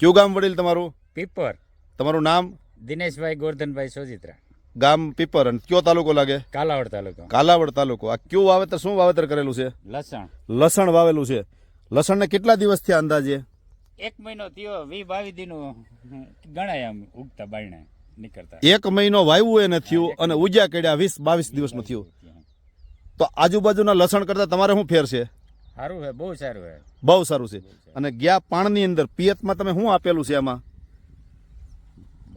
કયું ગામ વડીલ તમારું? પીપર. તમારું નામ? દિનેશભાઈ ગોરધનભાઈ સોજિત્રા. ગામ પીપર. અને કયો તાલુકો લાગે? કાલાવડ તાલુકો. કાલાવડ તાલુકો. આ કયું વાવેતર શું વાવેતર કરેલું છે? લસણ. લસણ વાવેલું છે. લસણને કેટલા દિવસ થયા અંદાજે? એક મહિનો થયો વી બાવી દિનો ગણાય આમ ઉગતા બાયણે નીકળતા. એક મહિનો વાવ્યું એને થયું અને ઉજ્યા કેડ્યા વીસ બાવીસ દિવસમાં થયું. તો આજુબાજુના લસણ કરતા તમારે શું ફેર છે? સારું હે બહુ સારું છે. બહુ સારું છે. અને ગયા પાણની અંદર પિયતમાં તમે શું આપેલું છે આમાં?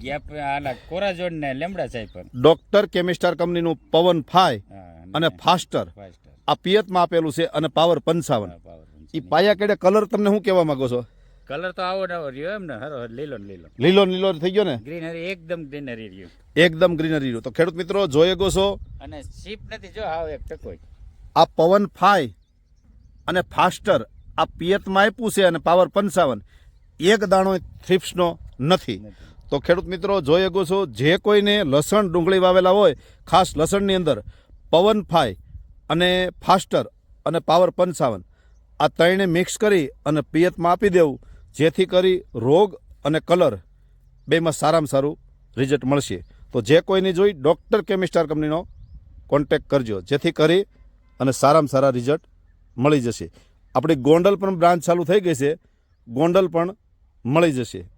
ગેપ આલા કોરાજોડ ને લેમડા સાહેબ પર. ડોક્ટર કેમિસ્ટર કંપનીનું પવન ફાય અને ફાસ્ટર. આ પિયતમાં આપેલું છે અને પાવર પંચાવન. એ પાયા કેડે કલર તમને શું કહેવા માંગો છો? કલર તો આવો નવો રહ્યો એમ ને હરો લીલો લીલો. લીલો લીલો થઈ ગયો ને? ગ્રીનરી એકદમ ગ્રીનરી રહ્યું. એકદમ ગ્રીનરી રહ્યું. તો ખેડૂત મિત્રો જોઈ ગો છો અને સીપ નથી જો હાવ એક ટકો આ પવન ફાય અને ફાસ્ટર આ પિયતમાં આપ્યું છે અને પાવર પંચાવન. એક દાણો થ્રિપ્સનો નથી. તો ખેડૂત મિત્રો, જોઈ શકો છો, જે કોઈને લસણ ડુંગળી વાવેલા હોય, ખાસ લસણની અંદર પવન ફાય અને ફાસ્ટર અને પાવર પંચાવન. આ ત્રણે મિક્સ કરી અને પિયતમાં આપી દેવું, જેથી કરી રોગ અને કલર બેમાં સારામાં સારું રિઝલ્ટ મળશે. તો જે કોઈની જોઈ, ડૉક્ટર કેમિસ્ટાર કંપનીનો કોન્ટેક કરજો, જેથી કરી અને સારામાં સારા રિઝલ્ટ મળી જશે. આપણી ગોંડલ પણ બ્રાન્ચ ચાલુ થઈ ગઈ છે. ગોંડલ પણ મળી જશે.